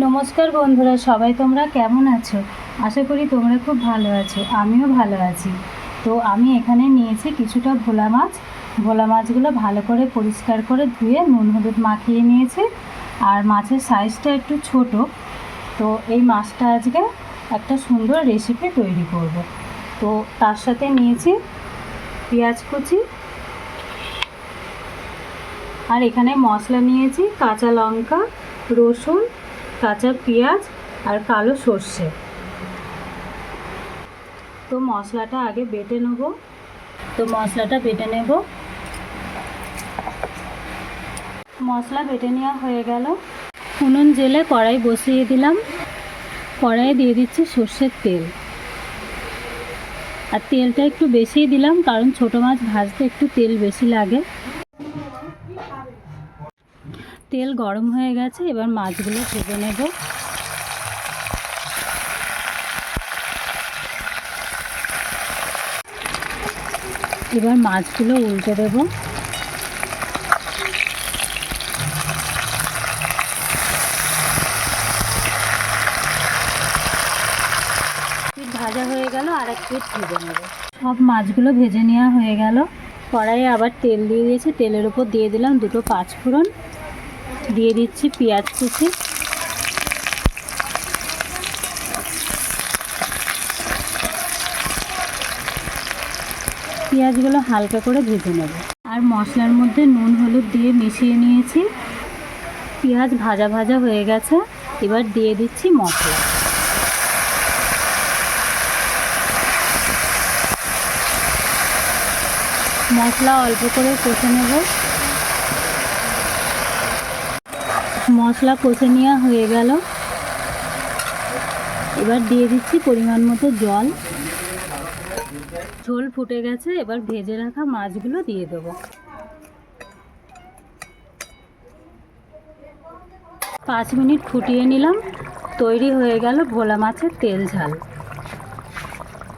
নমস্কার বন্ধুরা, সবাই তোমরা কেমন আছো? আশা করি তোমরা খুব ভালো আছো, আমিও ভালো আছি। তো আমি এখানে নিয়েছি কিছুটা ভোলা মাছ। ভোলা মাছগুলো ভালো করে পরিষ্কার করে ধুয়ে নুন হলুদ মাখিয়ে নিয়েছি। আর মাছের সাইজটা একটু ছোট। তো এই মাছটা আজকে একটা সুন্দর রেসিপি তৈরি করব। তো তার সাথে নিয়েছি পেঁয়াজ কুচি। আর এখানে মশলা নিয়েছি, কাঁচা লঙ্কা, রসুন কাঁচা পেঁয়াজ আর কালো সর্ষে। তো মশলাটা আগে বেটে নেব। তো মশলাটা বেটে নেব। মশলা বেটে নেওয়া হয়ে গেল। উনুন জেলে কড়াই বসিয়ে দিলাম। কড়াইয়ে দিয়ে দিচ্ছি সর্ষের তেল। আর তেলটা একটু বেশিই দিলাম, কারণ ছোটো মাছ ভাজতে একটু তেল বেশি লাগে। তেল গরম হয়ে গেছে, এবার মাছগুলো ভেজে নেব। এবার মাছগুলো উল্টে দেব। ভাজা হয়ে গেল, আর এক পিঠ ভেজে নেব। সব মাছগুলো ভেজে নেওয়া হয়ে গেল। কড়াইয়ে আবার তেল দিয়ে দিয়েছি, তেলের উপর দিয়ে দিলাম দুটো পাঁচফোড়ন। দিয়ে দিচ্ছি পেঁয়াজ কুচি। পেঁয়াজগুলো হালকা করে ভেজে নেব। আর মশলার মধ্যে নুন, হলুদ দিয়ে মিশিয়ে নিয়েছি। পেঁয়াজ ভাজা ভাজা হয়ে গেছে। এবার দিয়ে দিচ্ছি মশলা। মশলা অল্প করে কষে নেব। মশলা কষে নেওয়া হয়ে গেল। এবার দিয়ে দিচ্ছি পরিমাণ মতো জল। ঝোল ফুটে গেছে, এবার ভেজে রাখা মাছগুলো দিয়ে দেবো। পাঁচ মিনিট ফুটিয়ে নিলাম, তৈরি হয়ে গেল ভোলা মাছের তেল ঝাল।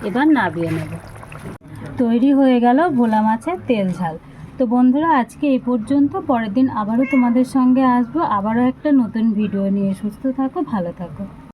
এবার নাবিয়ে নেব। তৈরি হয়ে গেল ভোলা মাছের তেল ঝাল। তো বন্ধুরা, আজকে এই পর্যন্ত। পরের দিন আবারও তোমাদের সঙ্গে আসব। আবারও একটা নতুন ভিডিও নিয়ে। সুস্থ থাকো, ভালো থাকো।